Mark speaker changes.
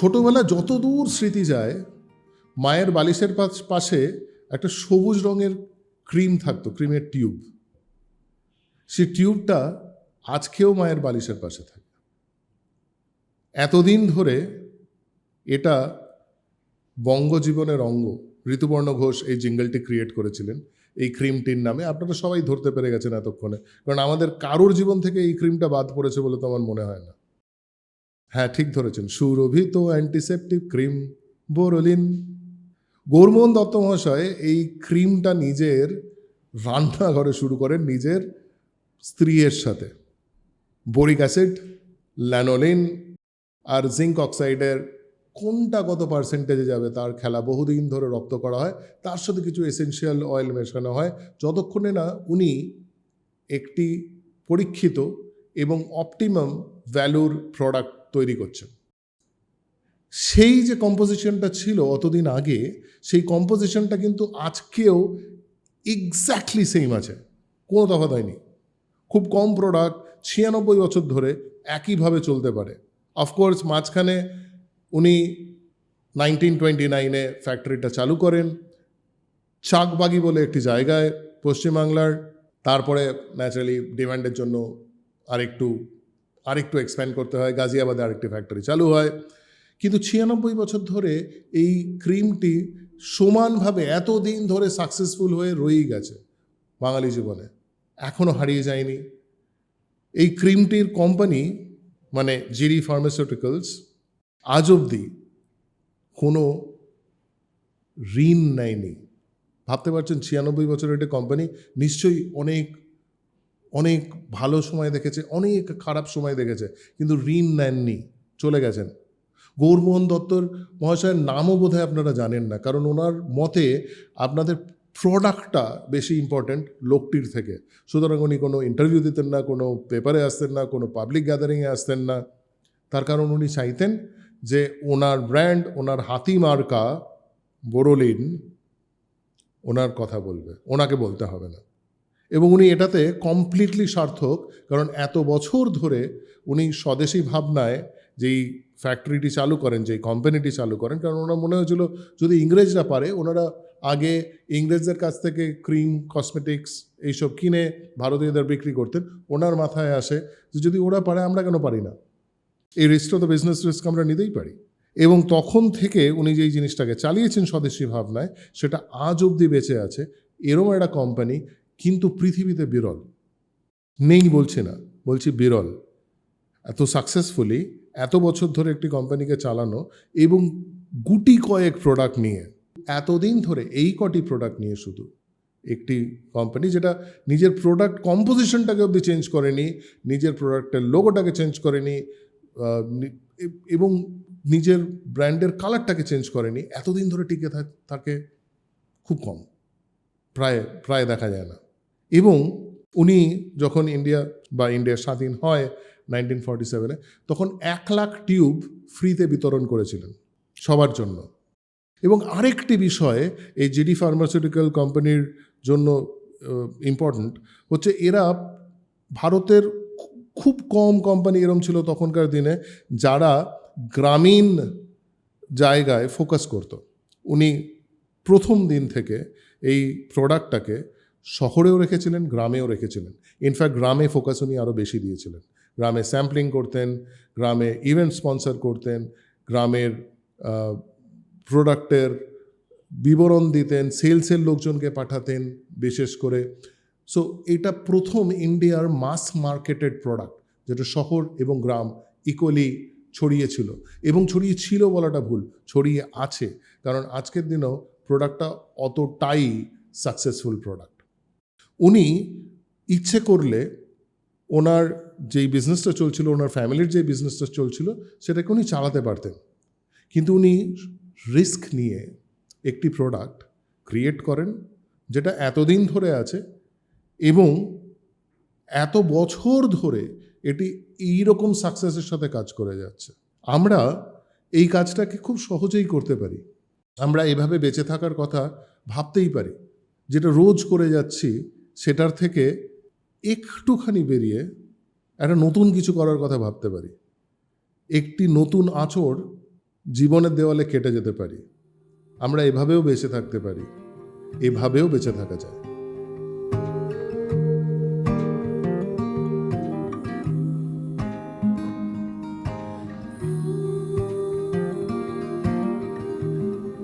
Speaker 1: ছোটবেলা যত দূর স্মৃতি যায়, মায়ের বালিশের পাশ- একটা সবুজ রঙের ক্রিম থাকতো, ক্রিমের টিউব। সেই টিউবটা আজকেও মায়ের বালিশের পাশে থাকে। এতদিন ধরে এটা বঙ্গজীবনের অঙ্গ। ঋতুবর্ণ ঘোষ এই জিঙ্গলটি ক্রিয়েট করেছিলেন। এই ক্রিমটির নামে আপনারা সবাই ধরতে পেরে গেছেন এতক্ষণে। কারণ আমাদের কারোর জীবন থেকে এই ক্রিমটা বাদ পড়েছে বলে তো আমার মনে হয় না। হ্যাঁ ঠিক ধরেছেন। সুরভিত অ্যান্টিসেপটিক ক্রিম বোরোলিন। গৌরমোহন দত্ত মহাশয় এই ক্রিমটা নিজের রান্নাঘরে শুরু করেন নিজের স্ত্রীর সাথে। বোরিক অ্যাসিড, ল্যানোলিন আর জিঙ্ক অক্সাইডের কোনটা কত পার্সেন্টেজে যাবে তার খেলা বহুদিন ধরে রপ্ত করা হয়। তার সাথে কিছু এসেনশিয়াল অয়েল মেশানো হয়। যতক্ষণে না উনি একটি পরীক্ষিত এবং অপটিমাম ভ্যালুর প্রোডাক্ট তৈরি করছেন। সেই যে কম্পোজিশনটা ছিল অতদিন আগে, সেই কম্পোজিশনটা কিন্তু আজকেও এক্স্যাক্টলি সেম আছে, কোনো তফাৎ হয়নি খুব কম প্রোডাক্ট, ছিয়ানব্বই বছর ধরে একইভাবে চলতে পারে। অফকোর্স মাঝখানে উনি নাইনটিন টোয়েন্টি নাইনে ফ্যাক্টরিটা চালু করেন, চাকবাগি বলে একটি জায়গায়, পশ্চিমবাংলার। তারপরে ন্যাচারালি ডিমান্ডের জন্য আরেকটু আরেকটু এক্সপ্যান্ড করতে হয়, গাজিয়াবাদে আরেকটি ফ্যাক্টরি চালু হয়। কিন্তু ছিয়ানব্বই বছর ধরে এই ক্রিমটি সমানভাবে এতদিন ধরে সাকসেসফুল হয়ে রয়েই গেছে বাঙালি জীবনে। এখনও হারিয়ে যায়নি। এই ক্রিমটির কোম্পানি মানে জিরি ফার্মাসিউটিক্যালস আজ অবধি কোনো ঋণ নেয়নি। ভাবতে পারছেন, ছিয়ানব্বই বছরের একটা কোম্পানি নিশ্চয়ই অনেক অনেক ভালো সময় দেখেছে, অনেক খারাপ সময় দেখেছে, কিন্তু ঋণ নেননি, চলে গেছেন। গৌরমোহন দত্তর মহাশয়ের নামও বোধহয় আপনারা জানেন না, কারণ ওনার মতে আপনাদের প্রোডাক্টটা বেশি ইম্পর্ট্যান্ট লোকটির থেকে। সুতরাং উনি কোনো ইন্টারভিউ দিতেন না, কোনো পেপারে আসতেন না, কোনো পাবলিক গ্যাদারিংয়ে আসতেন না। তার কারণ উনি চাইতেন যে ওনার ব্র্যান্ড ওনার হাতি মার্কা বোরোলিন ওনার কথা বলবে, ওনাকে বলতে হবে না। এবং উনি এটাতে কমপ্লিটলি সার্থক, কারণ এত বছর ধরে উনি স্বদেশী ভাবনায় যেই ফ্যাক্টরিটি চালু করেন, যেই কোম্পানিটি চালু করেন, কারণ ওনার মনে হয়েছিল যদি ইংরেজরা পারে, ওনারা আগে ইংরেজদের কাছ থেকে ক্রিম কসমেটিক্স এইসব কিনে ভারতীয়দের বিক্রি করতেন। ওনার মাথায় আসে যে যদি ওরা পারে, আমরা কেন পারি না? এই রিস্কটা তো বিজনেস রিস্ক আমরা নিতেই পারি। এবং তখন থেকে উনি যেই জিনিসটাকে চালিয়েছেন স্বদেশী ভাবনায়, সেটা আজ অবধি বেঁচে আছে। এরম একটা কোম্পানি কিন্তু পৃথিবীতে বিরল। নেই বলছি না, বলছি বিরল। এত সাকসেসফুলি এত বছর ধরে একটি কোম্পানিকে চালানো এবং গুটি কয়েক প্রোডাক্ট নিয়ে, এতদিন ধরে এই কটি প্রোডাক্ট নিয়ে শুধু একটি কোম্পানি যেটা নিজের প্রোডাক্ট কম্পোজিশনটাকে অবধি চেঞ্জ করেনি, নিজের প্রোডাক্টের লোগোটাকে চেঞ্জ করেনি এবং নিজের ব্র্যান্ডের কালারটাকে চেঞ্জ করেনি। এতদিন ধরে টিকে থাকে খুব কম। প্রায় প্রায় দেখা যায় না। এবং উনি যখন ইন্ডিয়া বা ইন্ডিয়া স্বাধীন হয় নাইনটিন ফর্টি সেভেনে তখন এক লাখ টিউব ফ্রিতে বিতরণ করেছিলেন সবার জন্য। এবং আরেকটি বিষয়, এই জিডি ফার্মাসিউটিক্যাল কোম্পানির জন্য ইম্পর্ট্যান্ট হচ্ছে এরা ভারতের খুব কম কোম্পানি এরম ছিল তখনকার দিনে যারা গ্রামীণ জায়গায় ফোকাস করত। উনি প্রথম দিন থেকে এই প্রোডাক্টটাকে শহরেও রেখেছিলেন, গ্রামেও রেখেছিলেন। ইনফ্যাক্ট গ্রামে ফোকাস উনি আরও বেশি দিয়েছিলেন। গ্রামে স্যাম্পলিং করতেন, গ্রামে ইভেন্ট স্পন্সর করতেন, গ্রামের প্রোডাক্টের বিবরণ দিতেন সেলসের লোকজনকে পাঠাতেন বিশেষ করে। সো এটা প্রথম ইন্ডিয়ার মাস মার্কেটেড প্রোডাক্ট যেটা শহর এবং গ্রাম ইকুয়ালি ছড়িয়েছিল এবং ছড়িয়ে ছিল বলাটা ভুল, ছড়িয়ে আছে। কারণ আজকের দিনেও প্রোডাক্টটা অতটাই সাকসেসফুল প্রোডাক্ট উনি ইচ্ছে করলে ওনার যেই বিজনেসটা চলছিল, ওনার ফ্যামিলির যে বিজনেসটা চলছিল, সেটাকে উনি চালাতে পারতেন। কিন্তু উনি রিস্ক নিয়ে একটি প্রোডাক্ট ক্রিয়েট করেন, যেটা এতদিন ধরে আছে এবং এত বছর ধরে এটি এই রকম সাকসেসের সাথে কাজ করে যাচ্ছে। আমরা এই কাজটাকে খুব সহজেই করতে পারি। আমরা এভাবে বেঁচে থাকার কথা ভাবতেই পারি, যেটা রোজ করে যাচ্ছি সেটার থেকে একটুখানি বেরিয়ে একটা নতুন কিছু করার কথা ভাবতে পারি। একটি নতুন আঁচড় জীবনের দেওয়ালে কেটে যেতে পারি। আমরা এভাবেও বেঁচে থাকতে পারি। এভাবেও বেঁচে থাকা যায়।